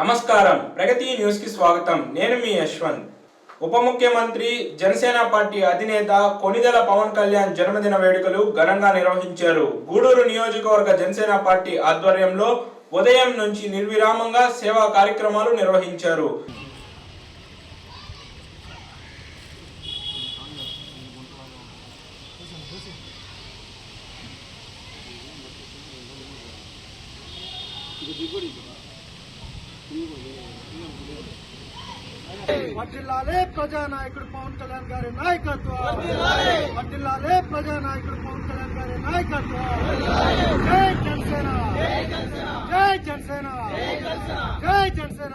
నమస్కారం. ప్రగతి న్యూస్కి స్వాగతం. నేను మీ యశ్వంత్. ఉప ముఖ్యమంత్రి జనసేన పార్టీ అధినేత కొనిదెల పవన్ కళ్యాణ్ జన్మదిన వేడుకలు ఘనంగా నిర్వహించారు. గూడూరు నియోజకవర్గ జనసేన పార్టీ ఆధ్వర్యంలో ఉదయం నుంచి నిర్విరామంగా సేవా కార్యక్రమాలు నిర్వహించారు. వడ్డిల్లాలే ప్రజానాయకుడు పవన్ కళ్యాణ్ గారి నాయకత్వం. వడ్డిల్లాలే ప్రజానాయకుడు పవన్ కళ్యాణ్ గారి నాయకత్వం. జై జనసేన. జై జనసేన. జై జనసేన.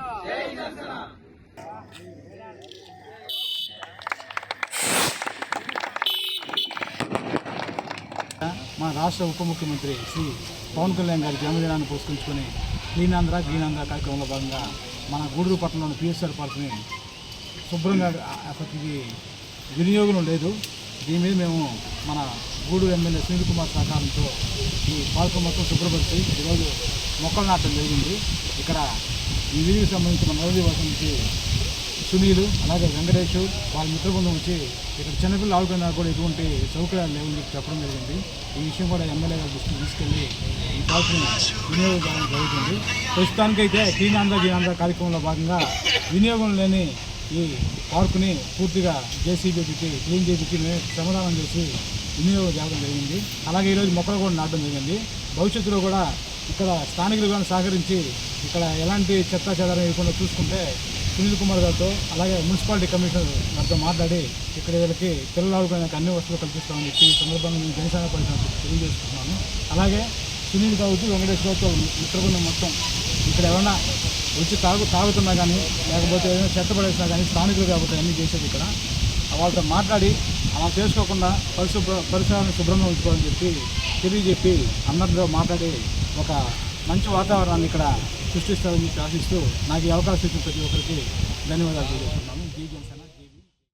మా రాష్ట్ర ఉప ముఖ్యమంత్రి శ్రీ పవన్ కళ్యాణ్ గారి జన్మదినాన్ని పురస్కరించుకుని క్లీన్ ఆంధ్ర గ్రీన్ ఆంధ్ర కార్యక్రమంలో భాగంగా మన గూడూరు పట్టణంలోని పిఎస్ఆర్ పార్క్ని శుభ్రంగా అసలుకి వినియోగం లేదు. దీని మీద మేము మన గూడూరు ఎమ్మెల్యే సునీల్ కుమార్ సహకారంతో ఈ పార్కు మొత్తం శుభ్రపరిచి ఈరోజు మొక్కలు నాటడం జరిగింది. ఇక్కడ ఈ వీధికి సంబంధించిన నవది వాసం నుంచి సునీలు అలాగే వెంకటేష్ వాళ్ళ మిత్ర బృందం వచ్చి ఇక్కడ చిన్నపిల్లలు ఆడుకున్నా కూడా ఎటువంటి సౌకర్యాలు లేవని చెప్పి చెప్పడం జరిగింది. ఈ విషయం కూడా ఎమ్మెల్యే గారు దృష్టికి తీసుకెళ్ళి ఈ పార్కుని వినియోగం జరుగుతుంది. ప్రస్తుతానికైతే క్లీన్ ఆంధ్ర కార్యక్రమంలో భాగంగా వినియోగం లేని ఈ పార్కుని పూర్తిగా జేసీబీ పెట్టి క్లీన్ చేపించి మేము శ్రమదానం చేసి వినియోగం చేయడం జరిగింది. అలాగే ఈరోజు మొక్కలు కూడా నాటడం జరిగింది. భవిష్యత్తులో కూడా ఇక్కడ స్థానికులు కానీ సహకరించి ఇక్కడ ఎలాంటి చెత్త చెదారం ఇవ్వకుండా చూసుకుంటే సునీల్ కుమార్ గారితో అలాగే మున్సిపాలిటీ కమిషనర్ గారితో మాట్లాడి ఇక్కడ వీళ్ళకి పిల్లలు అన్ని వస్తువులు కల్పిస్తామని చెప్పి ఈ సందర్భంగా నేను జనసేన పరిశ్రమ తెలియజేసుకుంటున్నాను. అలాగే సునీల్ కావచ్చు వెంకటేష్ గారితో మిత్రబృందం మొత్తం ఇక్కడ ఏమైనా వచ్చి తాగు తాగుతున్నా కానీ లేకపోతే ఏదైనా చెత్త పడేసినా కానీ స్థానికులు కాబట్టి అన్నీ చేసేది ఇక్కడ. వాళ్ళతో మాట్లాడి అలా చేసుకోకుండా పరిశుభ్ర పరిసరాలను శుభ్రంగా ఉంచుకోవాలని చెప్పి తెలియజెప్పి అందరితో మాట్లాడి ఒక మంచి వాతావరణాన్ని ఇక్కడ సృష్టిస్తారని ఆశిస్తూ నాకు ఈ అవకాశం ఇచ్చిన ప్రతి ఒక్కరికి ధన్యవాదాలు తెలియజేస్తున్నాను జీ జనసేన